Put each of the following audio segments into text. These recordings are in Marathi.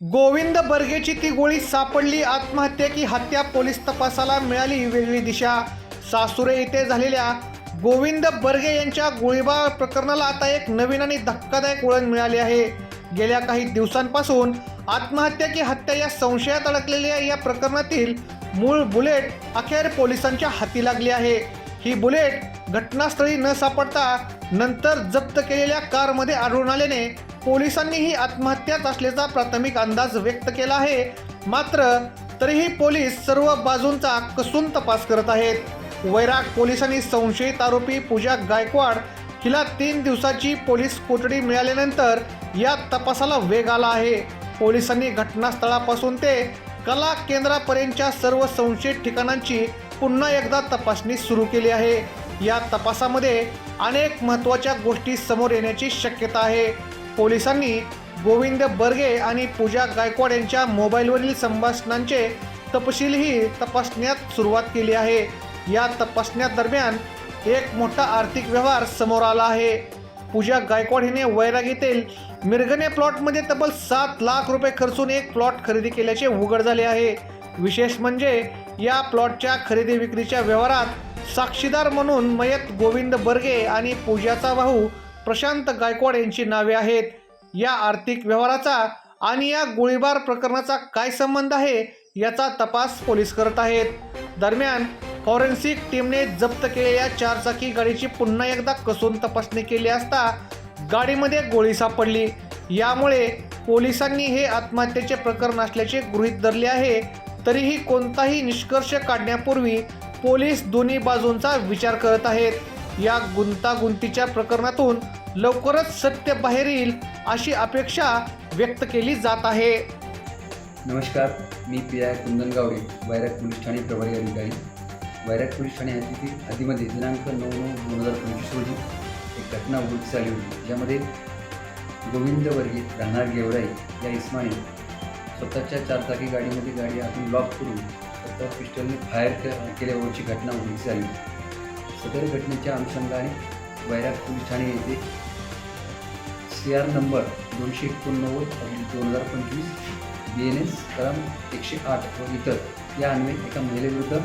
गोविंद बर्गेची ती गोळी सापडली आत्महत्या की हत्या पोलीस तपासाला मिळाली वेगळी दिशा. सासुरे येथे झालेल्या गोविंद बर्गे यांच्या गोळीबार प्रकरणाला आता एक नवीन आणि धक्कादायक वळण मिळाले आहे. गेल्या काही दिवसांपासून आत्महत्या की हत्या या संशयात अडकलेल्या या प्रकरणातील मूळ बुलेट अखेर पोलिसांच्या हाती लागली आहे. ही बुलेट घटनास्थळी न सापडता नंतर जप्त केलेल्या कारमध्ये आढळून आल्याने पोलिसांनी ही आत्महत्याच असल्याचा प्राथमिक अंदाज व्यक्त केला आहे. मात्र तरीही पोलीस सर्व बाजूंचा कसून तपास करत आहेत. वैराग पोलिसांनी संशयित आरोपी पूजा गायकवाड हिला तीन दिवसाची पोलीस कोठडी मिळाल्यानंतर या तपासाला वेग आला आहे. पोलिसांनी घटनास्थळापासून ते कला केंद्रापर्यंतच्या सर्व संशयित ठिकाणांची पुन्हा एकदा तपासणी सुरू केली आहे. या तपासामध्ये अनेक महत्त्वाच्या गोष्टी समोर येण्याची शक्यता आहे. पोलिसांनी गोविंद बर्गे आणि पूजा गायकवाड यांच्या मोबाईलवरील संभाषणांचे तपशीलही तपासण्यात सुरुवात केली आहे. या तपासण्यादरम्यान एक मोठा आर्थिक व्यवहार समोर आला आहे. पूजा गायकवाड हिने वैराग येथील मिरगणे प्लॉटमध्ये तब्बल सात लाख रुपये खर्चून एक प्लॉट खरेदी केल्याचे उघड झाले आहे. विशेष म्हणजे या प्लॉटच्या खरेदी विक्रीच्या व्यवहारात साक्षीदार म्हणून मयत गोविंद बर्गे आणि पूजाचा भाऊ प्रशांत गायकवाड यांची नावे आहेत. या आर्थिक व्यवहाराचा आणि या गोळीबार प्रकरणाचा काय संबंध आहे याचा तपास पोलीस करत आहेत. दरम्यान फॉरेन्सिक टीमने जप्त केलेल्या चारचाकी गाडीची पुन्हा एकदा कसून तपासणी केली असता गाडीमध्ये गोळी सापडली. यामुळे पोलिसांनी हे आत्महत्येचे प्रकरण असल्याचे गृहीत धरले आहे. तरीही कोणताही निष्कर्ष काढण्यापूर्वी पोलीस दोन्ही बाजूंचा विचार करत आहेत. या गुंतागुंतीच्या प्रकरणातून लवकरच सत्य बाहेर येईल अशी अपेक्षा व्यक्त केली जात आहे. नमस्कार मी P I Kundan Gawade Vairag police Thane प्रभारी अधिकारी. वैराग पोलीस ठाणे हद्दीतील आधीमध्ये दिनांक नऊ नऊ दोन हजार पंचवीस रोजी एक घटना उघडकीस आली होती ज्यामध्ये गोविंद वर्गी राहणार गेवराई या इस्माने स्वतःच्या चारचाकी गाडीमध्ये गाडी आपण लॉक करून स्वतः पिस्टलने फायर केल्यावरची घटना उघडकीस आली होती. सदर घटनेच्या अनुषंगाने वैराग पोलीस ठाणे येथे सी आर नंबर दोनशे एकोणनव्वद दोन हजार पंचवीस बी एन एस कलम एकशे आठ व इतर या अन्वये एका महिलेविरुद्ध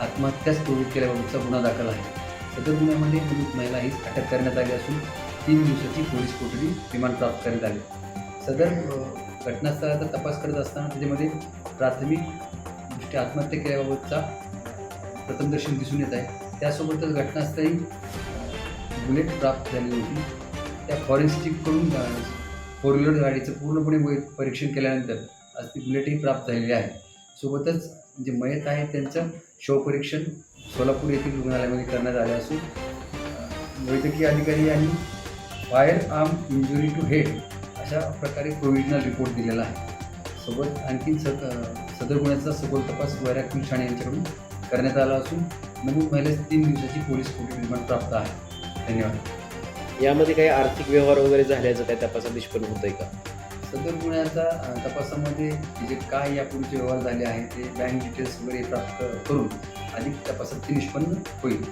आत्महत्याच प्रवृत्त केल्याबाबतचा गुन्हा दाखल आहे. सदर गुन्ह्यामध्ये पीडित महिला हीच अटक करण्यात आली असून तीन दिवसाची पोलीस कोठडी रिमांड प्राप्त करण्यात आली. सदर घटनास्थळाचा तपास करत असताना त्याच्यामध्ये प्राथमिक दृष्ट्या आत्महत्या केल्याबाबतचा प्रथमदर्शन दिसून येत आहे. त्यासोबतच घटनास्थळी बुलेट प्राप्त झाली होती. त्या फॉरेन्सिककडून फोर व्हीलर गाडीचं पूर्णपणे परीक्षण केल्यानंतर आज ती बुलेटही प्राप्त झालेली आहे. सोबतच जे मयत आहे त्यांचं शवपरीक्षण सोलापूर येथील रुग्णालयामध्ये करण्यात आले असून वैद्यकीय अधिकारी यांनी fire arm injury to head अशा प्रकारे प्रोव्हिजनल रिपोर्ट दिलेला आहे. सोबत आणखीन सद सदर गुन्ह्याचा सखोल तपास वैराग पोलीस ठाणे यांच्याकडून करण्यात आला असून नमूद महिलेस तीन दिवसाची पोलीस कोठडी रिमांड प्राप्त आहे. धन्यवाद. यामध्ये काही आर्थिक व्यवहार वगैरे झाल्याचं काय तपासात निष्पन्न होत आहे का? सदर गुन्ह्याचा तपासामध्ये जे काय यापूर्वीचे व्यवहार झाले आहेत ते बँक डिटेल्स वगैरे प्राप्त करून अधिक तपासात ते निष्पन्न होईल.